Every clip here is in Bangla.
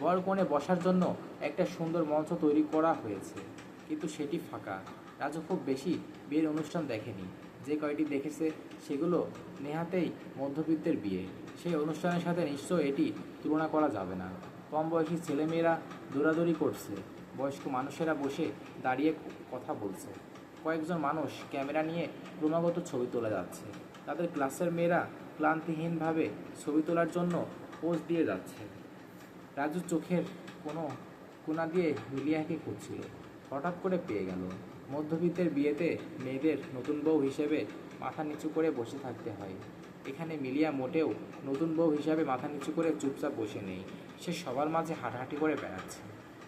বর কোণে বসার জন্য একটা সুন্দর মঞ্চ তৈরি করা হয়েছে। কিন্তু সেটি ফাঁকা। রাজু খুব বেশি বিয়ের অনুষ্ঠান দেখেনি। যে কয়টি দেখেছে, সেগুলো নেহাতেই মধ্যবিত্তের বিয়ে। সেই অনুষ্ঠানের সাথে নিশ্চয় এটি তুলনা করা যাবে না। কম বয়সী ছেলেমেয়েরা দৌড়াদৌড়ি করছে। বয়স্ক মানুষেরা বসে দাঁড়িয়ে কথা বলছে। কয়েকজন মানুষ ক্যামেরা নিয়ে ক্রমাগত ছবি তোলা যাচ্ছে। তাদের ক্লাসের মেয়েরা ক্লান্তিহীনভাবে ছবি তোলার জন্য পোজ দিয়ে যাচ্ছে। রাজু চোখের কোনো কোনা দিয়ে মিলিয়াকে খুঁজছিল। হঠাৎ করে পেয়ে গেল। মধ্যবিত্তের বিয়েতে মেয়েদের নতুন বউ হিসেবে মাথা নিচু করে বসে থাকতে হয়। এখানে মিলিয়া মোটেও নতুন বউ হিসাবে মাথা নিচু করে চুপচাপ বসে নেই। সে সবার মাঝে হাঁটাহাঁটি করে বেড়াচ্ছে।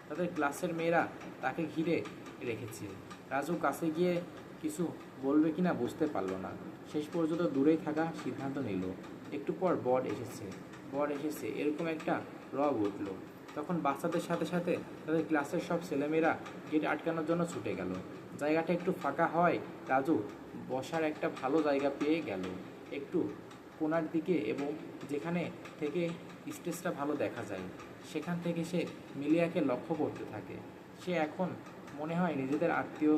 তাদের ক্লাসের মেয়েরা তাকে ঘিরে রেখেছে। রাজু কাছে গিয়ে কিছু বলবে কিনা বুঝতে পারল না। শেষ পর্যন্ত দূরেই থাকা সিদ্ধান্ত নিল। একটু পর বর এসেছে। বর এসেছে, এরকম একটা রব উঠল। তখন বাচ্চাদের সাথে সাথে তাদের ক্লাসের সব ছেলেমেয়েরা গেট আটকানোর জন্য ছুটে গেল। জায়গাটা একটু ফাঁকা হয়, রাজু বসার একটা ভালো জায়গা পেয়ে গেল। একটু কোনার দিকে এবং যেখানে থেকে স্টেজটা ভালো দেখা যায়, সেখান থেকে সে মিলিয়াকে লক্ষ্য করতে থাকে। সে এখন মনে হয় নিজেদের আত্মীয়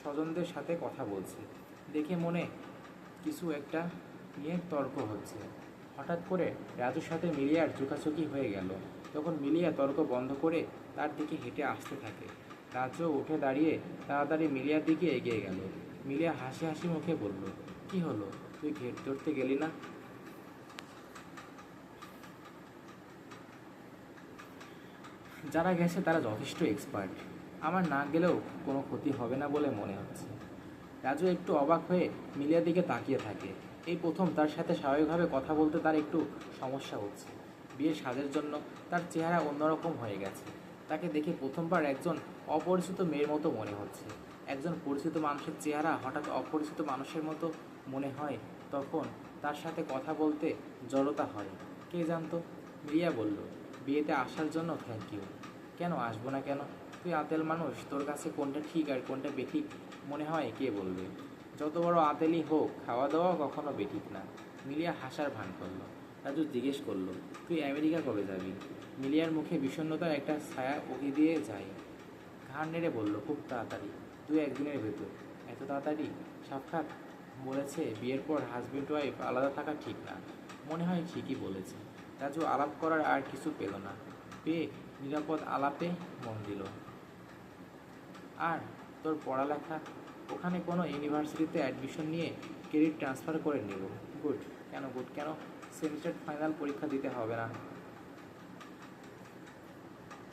স্বজনদের সাথে কথা বলছে। দেখে মনে কিছু একটা নিয়ে তর্ক হচ্ছে। হঠাৎ করে রাজুর সাথে মিলিয়ার চোখাচোখি হয়ে গেল। তখন মিলিয়া তর্ক বন্ধ করে তার দিকে হেঁটে আসতে থাকে। রাজু উঠে দাঁড়িয়ে তাড়াতাড়ি মিলিয়ার দিকে এগিয়ে গেল। মিলিয়া হাসি হাসি মুখে বলল, কি হলো? তুই ঘেট ধরতে গেলি না? যারা গেছে তারা যথেষ্ট এক্সপার্ট আমার না গেলেও কোনো ক্ষতি হবে না বলে মনে হচ্ছে। রাজু একটু অবাক হয়ে মিলিয়ার দিকে তাকিয়ে থাকে। এই প্রথম তার সাথে স্বাভাবিকভাবে কথা বলতে তার একটু সমস্যা হচ্ছে। বিয়ের সাজের জন্য তার চেহারা অন্যরকম হয়ে গেছে। তাকে দেখে প্রথমবার একজন অপরিচিত মেয়ের মতো মনে হচ্ছে। একজন পরিচিত মানুষের চেহারা হঠাৎ অপরিচিত মানুষের মতো মনে হয়। তখন তার সাথে কথা বলতে জড়তা হয়। কে জানতো? মিলিয়া বলল, বিয়েতে আসার জন্য থ্যাংক ইউ কেন আসব না কেন? তুই আতেল মানুষ, তোর কাছে কোনটা ঠিক আর কোনটা বেঠিক মনে হয় কে বলবে? যত বড় আতেলই হোক খাওয়া দাওয়া কখনো বেঠিক না। মিলিয়া হাসার ভান করল। রাজু জিজ্ঞেস করল, তুই আমেরিকা কবে যাবি? মিলিয়ার মুখে বিষণ্ণতার একটা ছায়া উকি দিয়ে যায়। ঘাড় নেড়ে বলল, খুব তাড়াতাড়ি, তুই একদিনের ভেতর। এত তাড়াতাড়ি? সাক্ষাৎ বলেছে, বিয়ের পর হাজব্যান্ড ওয়াইফ আলাদা থাকা ঠিক না। মনে হয় ঠিকই বলেছে। রাজু আলাপ করার আর কিছু পেল না। পেয়ে নিরাপদ আলাপে মন দিল। আর তোর পড়ালেখা ওখানে কোনো ইউনিভার্সিটিতে অ্যাডমিশন নিয়ে ক্রেডিট ট্রান্সফার করে নেব। গুড কেন গুড কেন সেমিস্টার ফাইনাল পরীক্ষা দিতে হবে না?